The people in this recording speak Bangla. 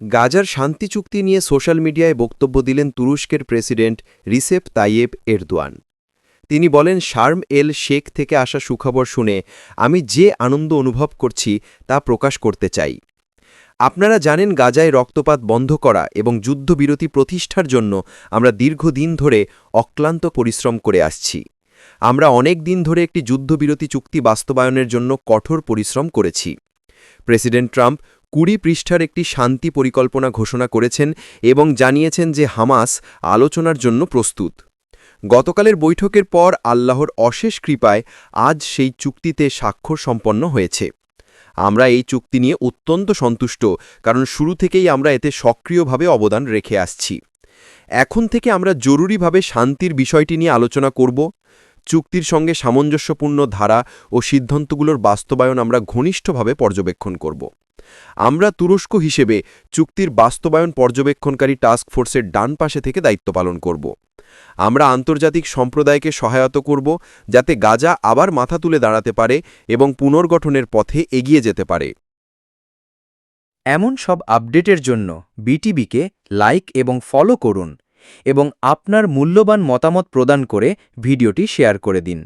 গাজার শান্তি চুক্তি নিয়ে সোশ্যাল মিডিয়ায় বক্তব্য দিলেন তুরস্কের প্রেসিডেন্ট রিসেপ তাইয়েব এরদোয়ান। তিনি বলেন, শার্ম এল শেখ থেকে আসা সুখবর শুনে আমি যে আনন্দ অনুভব করছি তা প্রকাশ করতে চাই। আপনারা জানেন, গাজায় রক্তপাত বন্ধ করা এবং যুদ্ধবিরতি প্রতিষ্ঠার জন্য আমরা দীর্ঘদিন ধরে অক্লান্ত পরিশ্রম করে আসছি। আমরা অনেক দিন ধরে একটি যুদ্ধবিরতি চুক্তি বাস্তবায়নের জন্য কঠোর পরিশ্রম করেছি। প্রেসিডেন্ট ট্রাম্প কুড়ি পৃষ্ঠার একটি শান্তি পরিকল্পনা ঘোষণা করেছেন এবং জানিয়েছেন যে হামাস আলোচনার জন্য প্রস্তুত। গতকালের বৈঠকের পর আল্লাহর অশেষ কৃপায় আজ সেই চুক্তিতে স্বাক্ষর সম্পন্ন হয়েছে। আমরা এই চুক্তি নিয়ে অত্যন্ত সন্তুষ্ট, কারণ শুরু থেকেই আমরা এতে সক্রিয়ভাবে অবদান রেখে আসছি। এখন থেকে আমরা জরুরিভাবে শান্তির বিষয়টি নিয়ে আলোচনা করব। চুক্তির সঙ্গে সামঞ্জস্যপূর্ণ ধারা ও সিদ্ধান্তগুলোর বাস্তবায়ন আমরা ঘনিষ্ঠভাবে পর্যবেক্ষণ করব। আমরা তুরস্ক হিসেবে চুক্তির বাস্তবায়ন পর্যবেক্ষণকারী টাস্ক ফোর্সের ডান পাশে থেকে দায়িত্ব পালন করব। আমরা আন্তর্জাতিক সম্প্রদায়কে সহায়তা করব যাতে গাজা আবার মাথা তুলে দাঁড়াতে পারে এবং পুনর্গঠনের পথে এগিয়ে যেতে পারে। এমন সব আপডেটের জন্য বিটিবিকে লাইক এবং ফলো করুন এবং আপনার মূল্যবান মতামত প্রদান করে ভিডিওটি শেয়ার করে দিন।